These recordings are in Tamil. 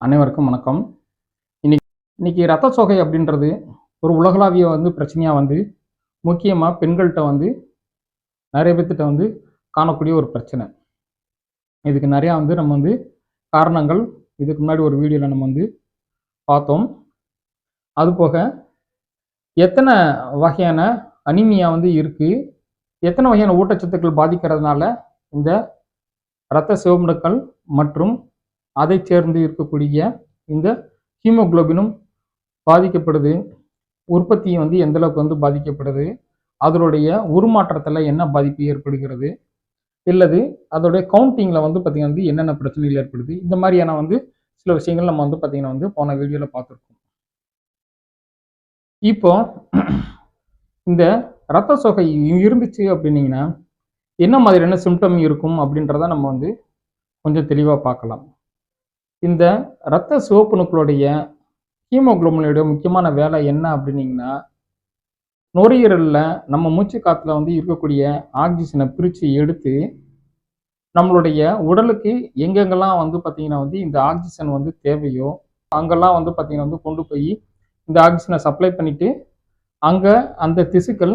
அனைவருக்கும் வணக்கம். இன்னைக்கு இன்னைக்கு ரத்த சோகை அப்படின்றது ஒரு உலகளாவிய வந்து பிரச்சனையாக வந்து முக்கியமாக பெண்கள்கிட்ட வந்து நிறைய பேர்த்திட்ட வந்து காணக்கூடிய ஒரு பிரச்சனை. இதுக்கு நிறையா வந்து நம்ம வந்து காரணங்கள் இதுக்கு முன்னாடி ஒரு வீடியோவில் நம்ம வந்து பார்த்தோம். அதுபோக எத்தனை வகையான அனிமியா வந்து இருக்குது எத்தனை வகையான ஊட்டச்சத்துக்கள் பாதிக்கிறதுனால இந்த இரத்த சிவமுடுக்கள் மற்றும் அதை சேர்ந்து இருக்கக்கூடிய இந்த ஹீமோகுளோபினும் பாதிக்கப்படுது. உற்பத்தி வந்து எந்த அளவுக்கு வந்து பாதிக்கப்படுது? அதனுடைய உருமாற்றத்தில் என்ன பாதிப்பு ஏற்படுகிறது? இல்லது அதோடைய கவுண்டிங்கில் வந்து பார்த்திங்கன்னா வந்து என்னென்ன பிரச்சனைகள் ஏற்படுது? இந்த மாதிரியான வந்து சில விஷயங்கள் நம்ம வந்து பார்த்திங்கன்னா வந்து போன வீடியோவில் பார்த்துருக்கோம் இப்போ இந்த ரத்த சோகை இருந்துச்சு அப்படின்னீங்கன்னா என்ன மாதிரியான சிம்டம் இருக்கும் அப்படின்றத நம்ம வந்து கொஞ்சம் தெளிவாக பார்க்கலாம். இந்த இரத்த சிவப்பணுக்களுடைய ஹீமோகுளோபினுடைய முக்கியமான வேலை என்ன அப்படின்னீங்கன்னா நுரையீரலில் நம்ம மூச்சு காற்றுல வந்து இருக்கக்கூடிய ஆக்சிஜனை பிரித்து எடுத்து நம்மளுடைய உடலுக்கு எங்கெங்கெல்லாம் வந்து பார்த்திங்கன்னா வந்து இந்த ஆக்சிஜன் வந்து தேவையோ அங்கெல்லாம் வந்து பார்த்திங்கன்னா வந்து கொண்டு போய் இந்த ஆக்சிஜனை சப்ளை பண்ணிவிட்டு அங்கே அந்த திசுக்கள்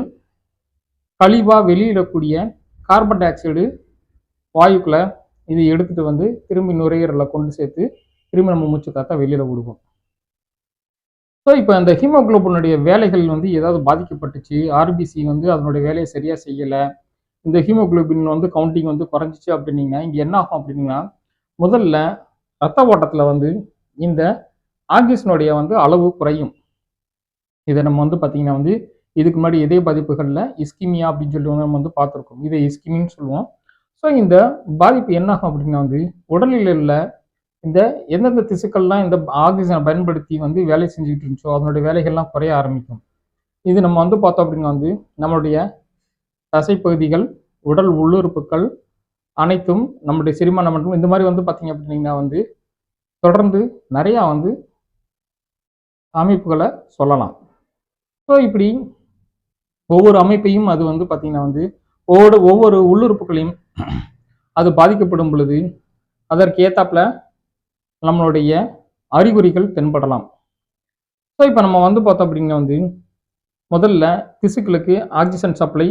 கழிவாக வெளியிடக்கூடிய கார்பன் டை ஆக்சைடு வாயுக்களை இதை எடுத்துகிட்டு வந்து திரும்பி நுரையீரலில் கொண்டு சேர்த்து திரும்பி நம்ம மூச்சு காத்தா வெளியில் விடுவோம். ஸோ இப்போ அந்த ஹீமோகுளோபினுடைய வேலைகள் வந்து ஏதாவது பாதிக்கப்பட்டுச்சு ஆர்பிசி வந்து அதனுடைய வேலையை சரியாக செய்யலை இந்த ஹீமோகுளோபின் வந்து கவுண்டிங் வந்து குறைஞ்சிச்சு அப்படின்னீங்கன்னா இங்கே என்ன ஆகும் அப்படின்னா முதல்ல ரத்த ஓட்டத்தில் வந்து இந்த ஆக்சிஜனுடைய வந்து அளவு குறையும். இதை நம்ம வந்து பார்த்திங்கன்னா வந்து இதுக்கு முன்னாடி இதே பாதிப்புகளில் இஸ்கிமியா அப்படின்னு சொல்லி நம்ம வந்து பார்த்துருக்கோம். இதை இஸ்கிமின்னு சொல்லுவோம். ஸோ இந்த பாதிப்பு என்ன ஆகும் அப்படின்னா வந்து உடலில் உள்ள இந்த எந்தெந்த திசுக்கள்லாம் இந்த ஆக்சிஜனை பயன்படுத்தி வந்து வேலை செஞ்சுக்கிட்டு இருந்துச்சோ அதனுடைய வேலைகள்லாம் குறைய ஆரம்பிக்கும். இது நம்ம வந்து பார்த்தோம் அப்படின்னா வந்து நம்மளுடைய தசைப்பகுதிகள் உடல் உள்ளுறுப்புகள் அனைத்தும் நம்மளுடைய செரிமான மண்டலம் இந்த மாதிரி வந்து பார்த்தீங்க அப்படின்னா வந்து தொடர்ந்து நிறையா வந்து அமைப்புகளை சொல்லலாம். ஸோ இப்படி ஒவ்வொரு அமைப்பையும் அது வந்து பார்த்திங்கன்னா வந்து ஒவ்வொரு ஒவ்வொரு உள்ளுறுப்புகளையும் அது பாதிக்கப்படும் பொழுது அதற்கு ஏத்தாப்புல நம்மளுடைய அறிகுறிகள் தென்படலாம். ஸோ இப்போ நம்ம வந்து பார்த்தோம் அப்படின்னா வந்து முதல்ல திசுக்களுக்கு ஆக்சிஜன் சப்ளை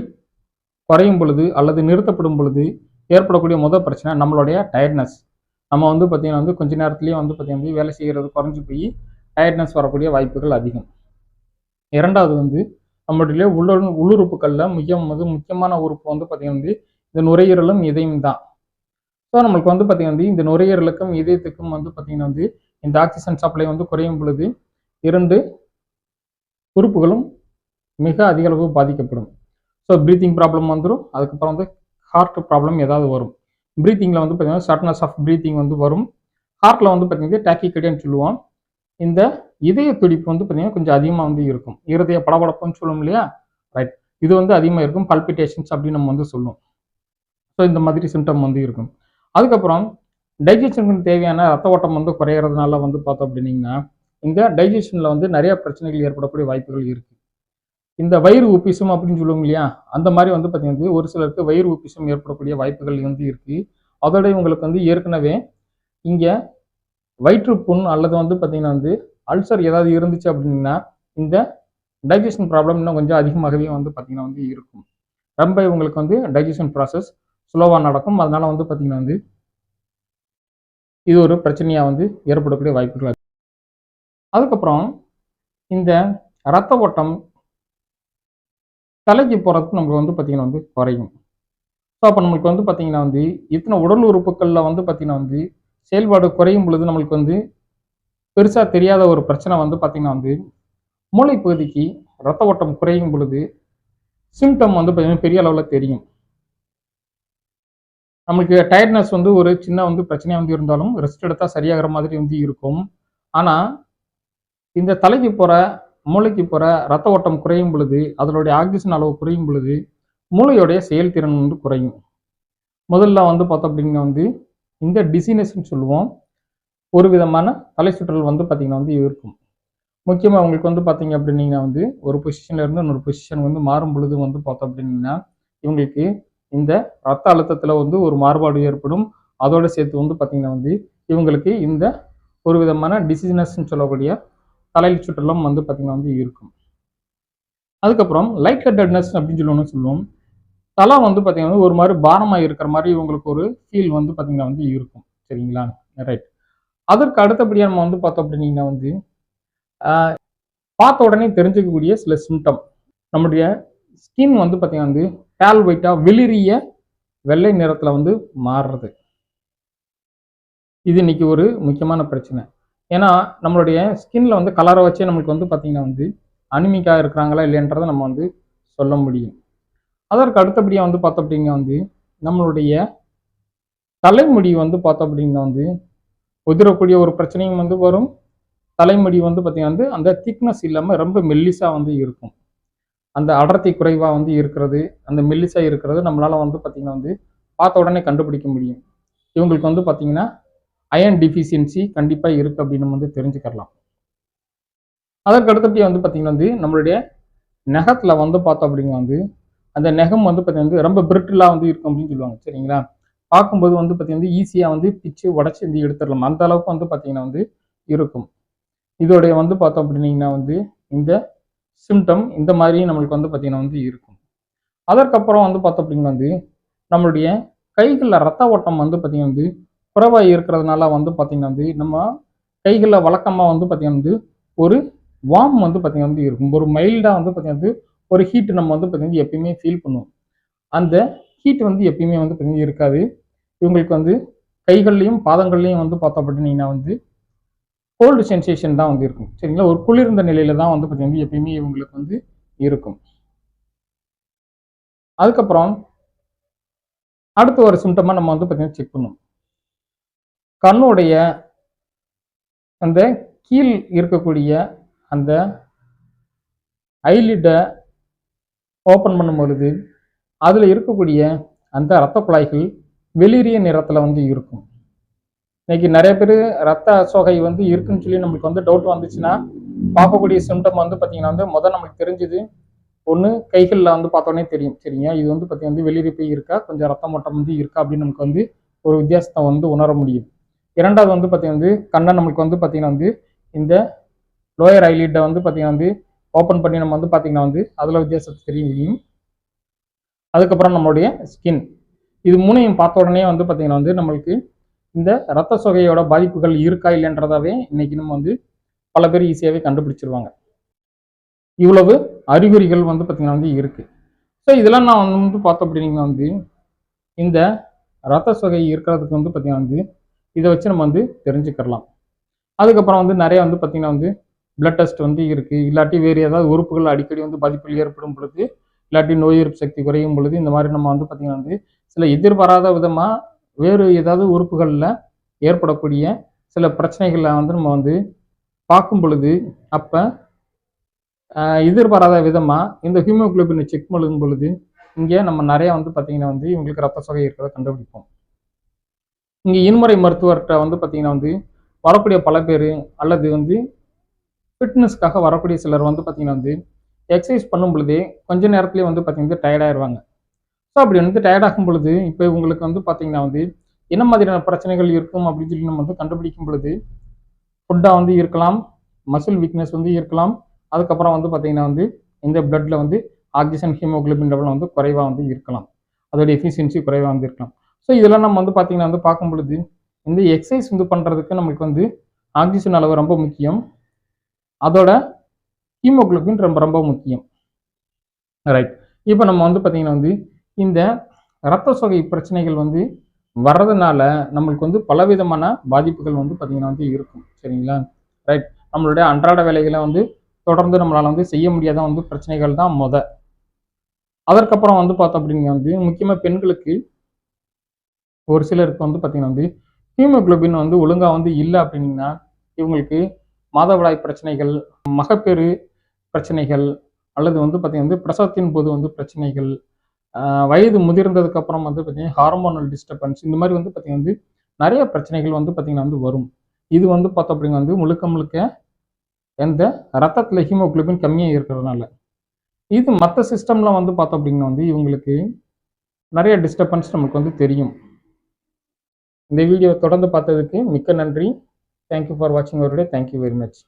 குறையும் பொழுது அல்லது நிறுத்தப்படும் பொழுது ஏற்படக்கூடிய முதல் பிரச்சனை நம்மளுடைய டயர்ட்னஸ் நம்ம வந்து பார்த்திங்கன்னா வந்து கொஞ்ச நேரத்துலேயே வந்து பார்த்திங்கன்னா வந்து வேலை செய்கிறது குறைஞ்சி போய் டயர்ட்னஸ் வரக்கூடிய வாய்ப்புகள் அதிகம். இரண்டாவது வந்து நம்மளுடைய உள்ள உள்ளுறுப்புகளில் மிக முக்கியமான உறுப்பு வந்து பார்த்திங்கன்னா வந்து இந்த நுரையீரலும் இதயம் தான். ஸோ நம்மளுக்கு வந்து பார்த்திங்கன்னா வந்து இந்த நுரையீரலுக்கும் இதயத்துக்கும் வந்து பார்த்திங்கன்னா வந்து இந்த ஆக்சிஜன் சப்ளை வந்து குறையும் பொழுது இரண்டு உறுப்புகளும் மிக அதிக அளவு பாதிக்கப்படும். ஸோ ப்ரீத்திங் ப்ராப்ளம் வந்துடும் அதுக்கப்புறம் வந்து ஹார்ட் ப்ராப்ளம் ஏதாவது வரும். ப்ரீத்திங்கில் வந்து பார்த்திங்கன்னா ஷார்ட்னஸ் ஆஃப் ப்ரீத்திங் வந்து வரும். ஹார்ட்டில் வந்து பார்த்திங்கன்னா டேக்கிக்கடின்னு சொல்லுவோம். இந்த இதய துடிப்பு வந்து பார்த்திங்கன்னா கொஞ்சம் அதிகமாக வந்து இருக்கும். இருதய படபடப்புன்னு சொல்லுவோம் இல்லையா? ரைட் இது வந்து அதிகமாக இருக்கும். பல்பிட்டேஷன்ஸ் அப்படின்னு நம்ம வந்து சொல்லுவோம். ஸோ இந்த மாதிரி சிம்டம் வந்து இருக்கும். அதுக்கப்புறம் டைஜஷனுக்கு தேவையான ரத்த ஓட்டம் வந்து குறையிறதுனால வந்து பார்த்தோம் அப்படின்னீங்கன்னா இந்த டைஜஷனில் வந்து நிறைய பிரச்சனைகள் ஏற்படக்கூடிய வாய்ப்புகள் இருக்குது இந்த வயிறு உப்பிசம் அப்படின்னு சொல்லுவோம் இல்லையா? அந்த மாதிரி வந்து பார்த்தீங்கன்னா ஒரு சிலருக்கு வயிறு உப்பிசம் ஏற்படக்கூடிய வாய்ப்புகள் வந்து இருக்குது அதோட உங்களுக்கு வந்து ஏற்கனவே இங்கே வயிற்றுப்புண் அல்லது வந்து பார்த்திங்கன்னா வந்து அல்சர் ஏதாவது இருந்துச்சு அப்படின்னா இந்த டைஜஷன் ப்ராப்ளம் இன்னும் கொஞ்சம் அதிகமாகவே வந்து பார்த்திங்கன்னா வந்து இருக்கும். ரொம்ப உங்களுக்கு வந்து டைஜஷன் ப்ராசஸ் ஸ்லோவாக நடக்கும். அதனால் வந்து பார்த்திங்கன்னா வந்து இது ஒரு பிரச்சனையாக வந்து ஏற்படக்கூடிய வாய்ப்புகள் அதுக்கப்புறம் இந்த இரத்த ஓட்டம் தலைக்கு போகிறதுக்கு நமக்கு வந்து பார்த்திங்கன்னா வந்து குறையும். ஸோ அப்போ நம்மளுக்கு வந்து பார்த்திங்கன்னா வந்து இத்தனை உடல் உறுப்புகளில் வந்து பார்த்திங்கன்னா வந்து செயல்பாடு குறையும் பொழுது நம்மளுக்கு வந்து பெருசாக தெரியாத ஒரு பிரச்சனை வந்து பார்த்திங்கன்னா வந்து மூளை பகுதிக்கு ரத்த ஓட்டம் குறையும் பொழுது சிம்டம் வந்து பார்த்திங்கன்னா பெரிய அளவில் தெரியும். நம்மளுக்கு டயர்ட்னஸ் வந்து ஒரு சின்ன வந்து பிரச்சனையாக வந்து இருந்தாலும் ரெஸ்ட் எடுத்தால் சரியாகிற மாதிரி வந்து இருக்கும். ஆனால் இந்த தலைக்கு போகிற மூளைக்கு போகிற ரத்த ஓட்டம் குறையும் பொழுது அதனுடைய ஆக்சிஜன் அளவு குறையும் பொழுது மூளையோடைய செயல்திறன் வந்து குறையும். முதல்ல வந்து பார்த்தோம் அப்படின்னா வந்து இந்த டிசினஸ்ன்னு சொல்லுவோம். ஒரு விதமான தலை சுற்றல் வந்து பார்த்திங்கன்னா வந்து இருக்கும். முக்கியமாக உங்களுக்கு வந்து பார்த்தீங்க அப்படின்னீங்கன்னா வந்து ஒரு பொசிஷன்லேருந்து இன்னொரு பொசிஷன் வந்து மாறும் பொழுது வந்து பார்த்தோம் அப்படின்னா இவங்களுக்கு இந்த ரத்த அழுத்தத்தில் வந்து ஒரு மாறுபாடு ஏற்படும். அதோட சேர்த்து வந்து பார்த்திங்கன்னா வந்து இவங்களுக்கு இந்த ஒரு விதமான டிசீனஸ்ன்னு சொல்லக்கூடிய தலையில் சுற்றலும் வந்து பார்த்திங்கன்னா வந்து இருக்கும். அதுக்கப்புறம் லைட் ஹெட்டட்னஸ் அப்படின்னு சொல்லணும்னு சொல்லுவோம். தலை வந்து பார்த்திங்கன்னா ஒரு மாதிரி பாரமாக இருக்கிற மாதிரி இவங்களுக்கு ஒரு ஃபீல் வந்து பார்த்திங்கன்னா வந்து இருக்கும். சரிங்களா? ரைட் அதற்கு அடுத்தபடியாக நம்ம வந்து பார்த்தோம் அப்படின்னீங்கன்னா வந்து பார்த்த உடனே தெரிஞ்சுக்கக்கூடிய சில சிம்டம் நம்முடைய ஸ்கின் வந்து பார்த்தீங்கன்னா வந்து பேல் ஒயிட்டாக வெளிரிய வெள்ளை நிறத்தில் வந்து மாறுறது. இது இன்றைக்கி ஒரு முக்கியமான பிரச்சனை. ஏன்னா நம்மளுடைய ஸ்கின்ல வந்து கலரை வச்சே நம்மளுக்கு வந்து பார்த்தீங்கன்னா வந்து அனிமிக்காக இருக்கிறாங்களா இல்லைன்றதை நம்ம வந்து சொல்ல முடியும். அதற்கு அடுத்தபடியாக வந்து பார்த்தோம் அப்படின்னா வந்து நம்மளுடைய தலைமுடி வந்து பார்த்தோம் அப்படின்னா வந்து உதிரக்கூடிய ஒரு பிரச்சனையும் வந்து வரும். தலைமுடி வந்து பார்த்தீங்கன்னா வந்து அந்த திக்னஸ் இல்லாமல் ரொம்ப மெல்லிஸாக வந்து இருக்கும். அந்த அடர்த்தி குறைவாக வந்து இருக்கிறது அந்த மெல்லிசாக இருக்கிறது நம்மளால் வந்து பார்த்தீங்கன்னா வந்து பார்த்த உடனே கண்டுபிடிக்க முடியும். இவங்களுக்கு வந்து பார்த்தீங்கன்னா அயன் டிஃபிஷியன்சி கண்டிப்பாக இருக்குது அப்படின்னு நம்ம வந்து தெரிஞ்சுக்கலாம் அதற்கு வந்து பார்த்தீங்கன்னா வந்து நம்மளுடைய நகத்தில் வந்து பார்த்தோம் அப்படிங்க வந்து அந்த நெகம் வந்து பார்த்தீங்கன்னா வந்து ரொம்ப பிரிட்டிலாக வந்து இருக்கும் அப்படின்னு சொல்லுவாங்க சரிங்களா? பார்க்கும்போது வந்து பார்த்தீங்கன்னா ஈஸியாக வந்து பிச்சு உடச்சி வந்து எடுத்துடலாம். அந்த அளவுக்கு வந்து பார்த்திங்கன்னா வந்து இருக்கும். இதோடைய வந்து பார்த்தோம் அப்படின்னீங்கன்னா வந்து இந்த சிம்டம் இந்த மாதிரி நம்மளுக்கு வந்து பார்த்திங்கன்னா வந்து இருக்கும். அதற்கப்புறம் வந்து பார்த்தோம் அப்படின்னா வந்து நம்மளுடைய கைகளில் ரத்த ஓட்டம் வந்து பார்த்திங்கன்னா வந்து குறைவாக இருக்கிறதுனால வந்து பார்த்தீங்கன்னா வந்து நம்ம கைகளில் வழக்கமாக வந்து பார்த்திங்கன்னா வந்து ஒரு வார்ம் வந்து பார்த்தீங்கன்னா வந்து இருக்கும். ஒரு மைல்டாக வந்து பார்த்திங்கன்னா வந்து ஒரு ஹீட் நம்ம வந்து பார்த்திங்கன்னா எப்பயுமே ஃபீல் பண்ணுவோம். அந்த ஹீட் வந்து எப்பயுமே வந்து பார்த்திங்கன்னா இருக்காது. இவங்களுக்கு வந்து கைகள்லையும் பாதங்கள்லையும் வந்து பார்த்தோம் அப்படின்னீங்கன்னா வந்து கோல்டு சென்சேஷன் தான் வந்து இருக்கும். சரிங்களா? ஒரு குளிர்ந்த நிலையில தான் வந்து பார்த்தீங்கன்னா எப்பயுமே இவங்களுக்கு வந்து இருக்கும். அதுக்கப்புறம் அடுத்த ஒரு சிம்டமாக நம்ம வந்து பார்த்தீங்கன்னா செக் பண்ணுவோம் கண்ணுடைய அந்த கீழ் இருக்கக்கூடிய அந்த ஐலிட்டை ஓப்பன் பண்ணும் பொழுது அதில் இருக்கக்கூடிய அந்த இரத்த குழாய்கள் வெளிரிய நிறத்தில் வந்து இருக்கும். இன்னைக்கு நிறைய பேர் ரத்த அசோகை வந்து இருக்குன்னு சொல்லி நம்மளுக்கு வந்து டவுட் வந்துச்சுன்னா பார்க்கக்கூடிய சிம்டம் வந்து பார்த்தீங்கன்னா வந்து முதல் நம்மளுக்கு தெரிஞ்சது. ஒன்று கைகளில் வந்து பார்த்தோன்னே தெரியும். சரிங்க இது வந்து பார்த்தீங்கன்னா வந்து வெளியே போய் இருக்கா? கொஞ்சம் ரத்த ஓட்டம் வந்து இருக்கா? அப்படின்னு நமக்கு வந்து ஒரு வித்தியாசத்தை வந்து உணர முடியும் இரண்டாவது வந்து பார்த்தீங்கன்னா வந்து கண்ணை நம்மளுக்கு வந்து பார்த்தீங்கன்னா வந்து இந்த லோயர் ஐலிட்டை வந்து பார்த்தீங்கன்னா வந்து ஓப்பன் பண்ணி நம்ம வந்து பார்த்தீங்கன்னா வந்து அதில் வித்தியாசத்தை தெரிய முடியும். அதுக்கப்புறம் நம்மளுடைய ஸ்கின் இது மூணையும் பார்த்த உடனே வந்து பார்த்தீங்கன்னா வந்து நம்மளுக்கு இந்த ரத்த சொகையோட பாதிப்புகள் இருக்கா இல்லைன்றதாவே இன்னைக்கு நம்ம வந்து பல பேர் ஈஸியாகவே கண்டுபிடிச்சிருவாங்க. இவ்வளவு அறிகுறிகள் வந்து பார்த்திங்கன்னா வந்து இருக்கு. ஸோ இதெல்லாம் நான் வந்து பார்த்தோம் அப்படின்னா வந்து இந்த ரத்த சொகை இருக்கிறதுக்கு வந்து பார்த்திங்கன்னா வந்து இதை வச்சு நம்ம வந்து தெரிஞ்சுக்கிடலாம். அதுக்கப்புறம் வந்து நிறைய வந்து பார்த்திங்கன்னா வந்து பிளட் டெஸ்ட் வந்து இருக்குது இல்லாட்டி வேறு ஏதாவது உறுப்புகள் அடிக்கடி வந்து பாதிப்புகள் ஏற்படும் பொழுது இல்லாட்டி நோய் எதிர்ப்பு சக்தி குறையும் பொழுது இந்த மாதிரி நம்ம வந்து பார்த்திங்கன்னா வந்து சில எதிர்பாராத விதமாக வேறு ஏதாவது உறுப்புகளில் ஏற்படக்கூடிய சில பிரச்சனைகளை வந்து நம்ம வந்து பார்க்கும் பொழுது அப்போ எதிர்பாராத விதமாக இந்த ஹீமோகுளோபினை செக் பண்ணும் பொழுது இங்கே நம்ம நிறையா வந்து பார்த்திங்கன்னா வந்து இவங்களுக்கு ரத்த சொகை இருக்கிறத கண்டுபிடிப்போம். இங்கே இன்முறை மருத்துவர்கிட்ட வந்து பார்த்திங்கன்னா வந்து வரக்கூடிய பல பேர் அல்லது வந்து ஃபிட்னஸ்க்காக வரக்கூடிய சிலர் வந்து பார்த்திங்கன்னா வந்து எக்ஸசைஸ் பண்ணும் பொழுதே கொஞ்ச நேரத்துலேயே வந்து பார்த்தீங்கன்னா டயர்டாயிருவாங்க ஸோ அப்படி வந்து டயர்ட் ஆகும் பொழுது இப்போ உங்களுக்கு வந்து பார்த்தீங்கன்னா வந்து என்ன மாதிரியான பிரச்சனைகள் இருக்கும் அப்படின்னு சொல்லி நம்ம வந்து கண்டுபிடிக்கும் பொழுது ஃபுட்டாக வந்து இருக்கலாம் மசில் வீக்னஸ் வந்து இருக்கலாம். அதுக்கப்புறம் வந்து பார்த்தீங்கன்னா வந்து இந்த பிளட்டில் வந்து ஆக்சிஜன் ஹீமோக்ளோபின் லெவலில் வந்து குறைவாக வந்து இருக்கலாம். அதோட எஃபிஷியன்சி குறைவாக வந்து இருக்கலாம். ஸோ இதெல்லாம் நம்ம வந்து பார்த்தீங்கன்னா வந்து பார்க்கும் பொழுது இந்த எக்ஸசைஸ் வந்து பண்ணுறதுக்கு நமக்கு வந்து ஆக்சிஜன் அளவு ரொம்ப முக்கியம். அதோட ஹீமோக்ளோபின் ரொம்ப ரொம்ப முக்கியம். ரைட் இப்போ நம்ம வந்து பார்த்தீங்கன்னா வந்து இந்த இரத்த சோகை பிரச்சனைகள் வந்து வர்றதுனால நம்மளுக்கு வந்து பலவிதமான பாதிப்புகள் வந்து பார்த்திங்கன்னா வந்து இருக்கும். சரிங்களா? ரைட் நம்மளுடைய அன்றாட வேலைகளை வந்து தொடர்ந்து நம்மளால் வந்து செய்ய முடியாத வந்து பிரச்சனைகள் தான் முத. அதற்கப்புறம் வந்து பார்த்தோம் அப்படிங்க வந்து முக்கியமாக பெண்களுக்கு ஒரு சிலருக்கு வந்து பார்த்திங்கன்னா வந்து ஹீமோகுளோபின் வந்து ஒழுங்காக வந்து இல்லை அப்படின்னா இவங்களுக்கு மாதவிடாய் பிரச்சனைகள் மகப்பேறு பிரச்சனைகள் அல்லது வந்து பார்த்தீங்கன்னா வந்து பிரசவத்தின் போது வந்து பிரச்சனைகள் வயது முதிர்ந்ததுக்கு அப்புறம் வந்து பார்த்தீங்கன்னா ஹார்மோனல் டிஸ்டர்பன்ஸ் இந்த மாதிரி வந்து பார்த்தீங்கன்னா வந்து நிறைய பிரச்சனைகள் வந்து பார்த்தீங்கன்னா வந்து வரும். இது வந்து பார்த்தோம் அப்படிங்க வந்து முழுக்க முழுக்க எந்த ரத்தத்தில் ஹீமோக்ளோபின் கம்மியாக இருக்கிறதுனால. இது மற்ற சிஸ்டம்லாம் வந்து பார்த்தோம் அப்படின்னா வந்து இவங்களுக்கு நிறைய டிஸ்டர்பன்ஸ் நமக்கு வந்து தெரியும். இந்த வீடியோ தொடர்ந்து பார்த்ததுக்கு மிக்க நன்றி. தேங்க்யூ ஃபார் வாட்சிங் அவருடைய. Thank you very much